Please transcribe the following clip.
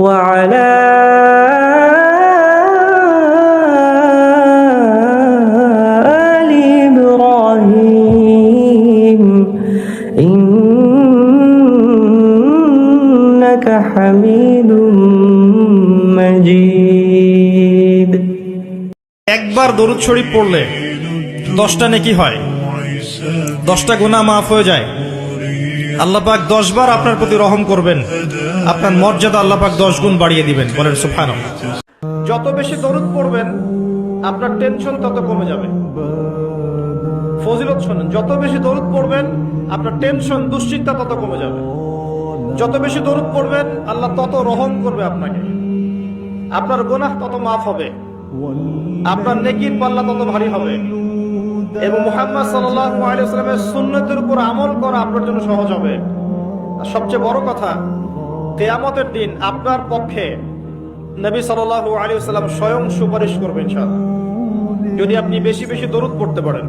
وعلى آل إبراهيم إنك حميد مجيد একবার দরুদ শরীফ পড়লে দশটা নেকি হয় দশটা গুণা মাফ হয়ে যায় আল্লাহ পাক দশ বার আপনার প্রতি রহম করবেন। আপনার মর্যাদা আল্লাহ পাক দশ গুণ বাড়িয়ে দিবেন। বলেন সুফান যত বেশি দরুদ পড়বেন, আপনার টেনশন তত কমে যাবে। ফজিলত শোনেন, যত বেশি দরুদ পড়বেন, আপনার টেনশন দুশ্চিন্তা তত কমে যাবে। যত বেশি দরুদ পড়বেন, আল্লাহ তত রহম করবে আপনাকে। আপনার গোনাহ তত মাফ হবে। আপনার নেকির পাল্লা তত ভারী হবে। এবং মোহাম্মদ সাল্লামের সুন্নতির উপর আমল করা আপনার জন্য সহজ হবে। সবচেয়ে বড় কথা তেয়ামতের দিন আপনার পক্ষে নবী সাল আলী সাল্লাম স্বয়ং সুপারিশ করবেন যদি আপনি বেশি বেশি দরুদ পড়তে পারেন।